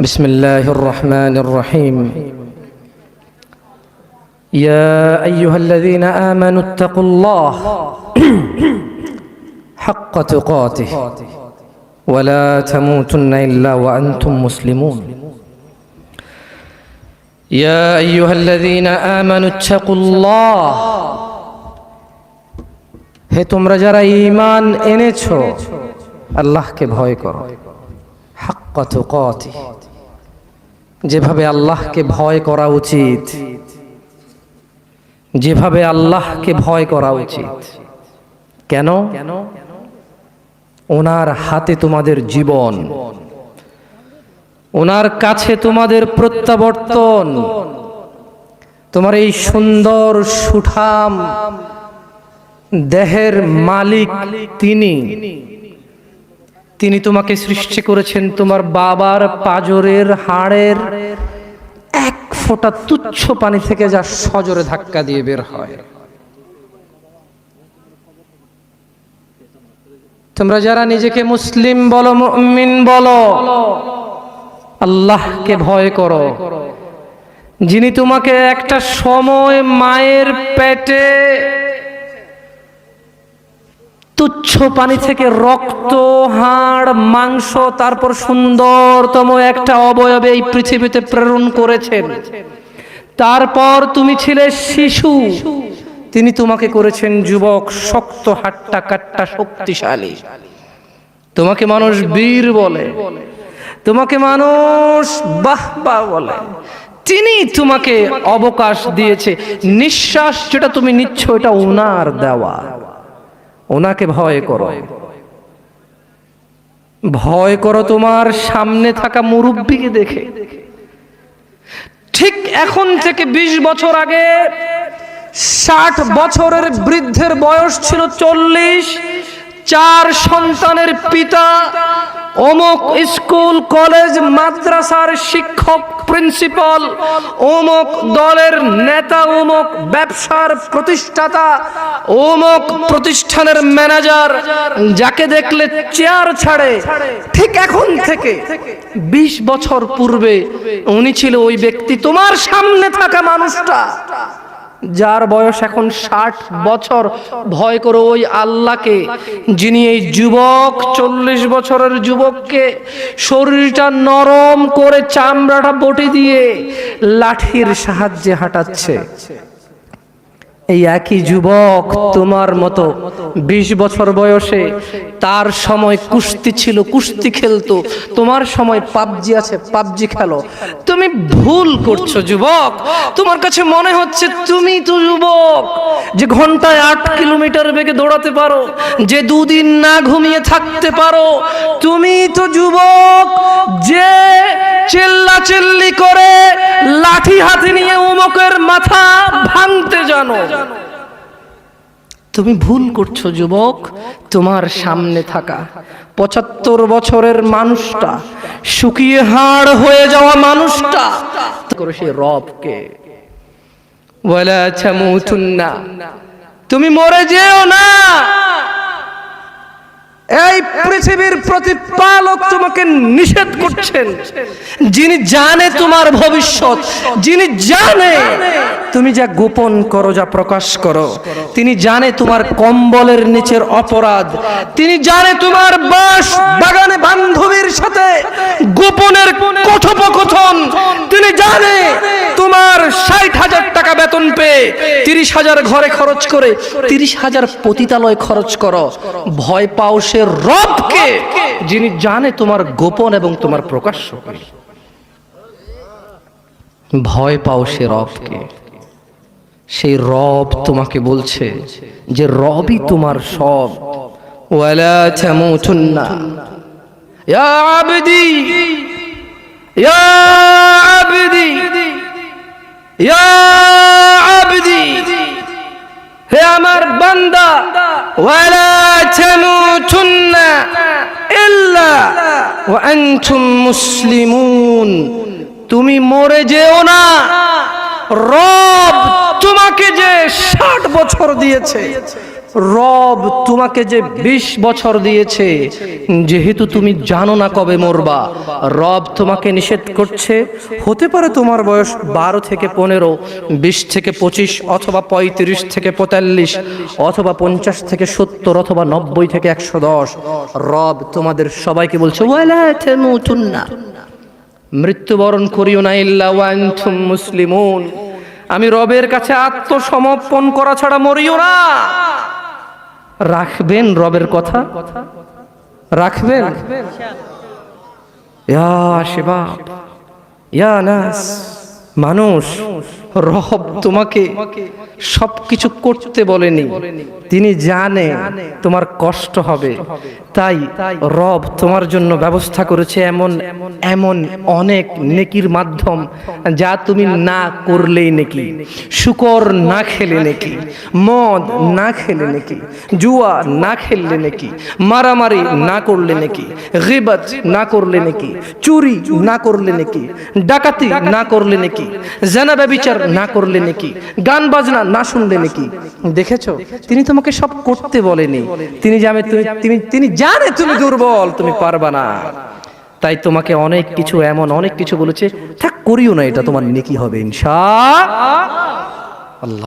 بسم الله الرحمن الرحيم يا ايها الذين امنوا اتقوا الله حق تقاته ولا تموتن الا وانتم مسلمون يا ايها الذين امنوا اتقوا الله হে তোমরা যারা ঈমান এনেছো আল্লাহকে ভয় করো হাক্ক তুকাতিহ যেভাবে আল্লাহকে ভয় করা উচিত, যেভাবে আল্লাহকে ভয় করা উচিত। কেন? ওনার হাতে তোমাদের জীবন, ওনার কাছে তোমাদের প্রত্যাবর্তন, তোমার এই সুন্দর সুঠাম দেহের মালিক তিনি। তিনি তোমাকে সৃষ্টি করেছেন তোমার বাবার পাজরের হাড়ের এক ফোঁটা তুচ্ছ পানি থেকে যা সজোরে ধাক্কা দিয়ে বের হয়। তোমরা যারা নিজেকে মুসলিম বলো, মুমিন বলো, আল্লাহকে ভয় করো। যিনি তোমাকে একটা সময় মায়ের পেটে তুচ্ছ পানি থেকে রক্ত, হাড়, মাংস, তারপর সুন্দরতম একটা অবয়বে এই পৃথিবীতে প্রেরণ করেছেন। তারপর তুমি ছিলে শিশু। তিনি তোমাকে করেছেন যুবক, শক্ত হাট্টা কাট্টা শক্তিশালী। তোমাকে মানুষ বীর বলে। তোমাকে মানুষ বাহ বাহ বলে। তিনি তোমাকে অবকাশ দিয়েছে। নিঃশ্বাস যেটা তুমি নিচ্ছ, এটা ওনার দেওয়া। ওনাকে ভয় করো। ভয় করো তোমার সামনে থাকা মুরব্বীকে দেখে। ঠিক এখন থেকে ২০ বছর আগে ষাট বছরের বৃদ্ধের বয়স ছিল চল্লিশ, চার সন্তানের পিতা অমুক স্কুল, কলেজ, মাদ্রাসার শিক্ষক প্রিন্সিপাল অমুক দলের নেতা অমুক ব্যবসার প্রতিষ্ঠাতা অমুক প্রতিষ্ঠানের ম্যানেজার যাকে দেখলে চেয়ার ছাড়ে। ঠিক এখন থেকে ২০ বছর পূর্বে উনি ছিল ওই ব্যক্তি, তোমার সামনে থাকা মানুষটা। যার বয়স এখন ষাট বছর, ভয় করো ওই আল্লাহকে, যিনি এই যুবক, চল্লিশ বছরের যুবককে শরীরটা নরম করে চামড়াটা বটি দিয়ে লাঠির সাহায্যে হাঁটাচ্ছে। এই একই যুবক তোমার মতো। বিশ বছর বয়সে তার সময় কুস্তি ছিল কুস্তি খেলতো। তোমার সময় পাবজি আছে পাবজি খেলো। তুমি ভুল করছ যুবক। তোমার কাছে মনে হচ্ছে তুমি তো যুবক। যে ঘন্টায় আট কিলোমিটার বেগে দৌড়াতে পারো যে দুদিন না ঘুমিয়ে থাকতে পারো তুমি তো যুবক। যে চিল্লা চিল্লি করে লাঠি হাতে নিয়ে উমকের মাথা ভাঙতে জানো। তুমি ভুল করছ, যুবক। তোমার সামনে থাকা পঁচাত্তর বছরের মানুষটা শুকিয়ে হাড় হয়ে যাওয়া মানুষটা করে সে রবকে। ওয়ালা না তুমি মরে যেও না। এই পৃথিবীর প্রতিপালক তোমাকে নিষেধ করছেন। যিনি জানে তোমার ভবিষ্যৎ, যিনি জানে তুমি যা গোপন করো, যা প্রকাশ করো, তিনি জানে তোমার কম্বলের নিচের অপরাধ, তিনি জানে তোমার বাস বাগানে বান্ধবীর সাথে গোপনের তিনি জানে তোমার ষাট হাজার টাকা বেতন পেয়ে তিরিশ হাজার ঘরে খরচ করে তিরিশ হাজার পতিতালয় খরচ করো। ভয় পাও সে রবকে যিনি জানে তোমার গোপন এবং তোমার প্রকাশ্য। ভয় পাও সে রবকে। সেই রব তোমাকে বলছে যে রবই তোমার সব। ওয়ালা হে আমার বান্দা, ওয়ালা তামুতুন্না ইল্লা ওয়া আনতুম মুসলিমুন। তুমি মরে যেও না। রব তোমাকে যে ষাট বছর দিয়েছে রব তোমাকে যে বিশ বছর দিয়েছে, যেহেতু তুমি জানো না কবে মরবা, রব তোমাকে নিষেধ করছে। হতে পারে তোমার বয়স বারো থেকে পনেরো, বিশ থেকে পঁচিশ, অথবা পঁয়ত্রিশ থেকে পঁয়তাল্লিশ, অথবা পঞ্চাশ থেকে সত্তর, অথবা নব্বই থেকে একশো দশ। রব তোমাদের সবাইকে বলছে মৃত্যুবরণ করিও না ইল্লা ওয়ান্তুম মুসলিমুন। আমি রবের কাছে আত্মসমর্পণ করা ছাড়া মরিও না। রাখবেন রবের কথা? রাখবেন? ইয়া শিবা ইয়া নাস মানুষ। রব তোমাকে সবকিছু করতে বলেনি। তিনি জানে তোমার কষ্ট হবে। তাই রব তোমার জন্য ব্যবস্থা করেছে এমন এমন অনেক নেকির মাধ্যম যা তুমি না করলেই নেকি। শুকর না খেলে নেকি। মদ না খেলে নেকি। জুয়া না খেললে নেকি। মারামারি না করলে নেকি। গিবত না করলে নেকি। চুরি না করলে নেকি। ডাকাতি না করলে নেকি। জানা ব্যবিচার না করলে নাকি? গান বাজনা না শুনলে নাকি? দেখেছ? তিনি তোমাকে সব করতে বলেনি। তিনি জানে তুমি তিনি তিনি জানে তুমি দুর্বল তুমি পারবা না। তাই তোমাকে অনেক কিছু এমন অনেক কিছু বলেছে। থাক করিও না এটা তোমার নেকি হবে ইনশা আল্লাহ।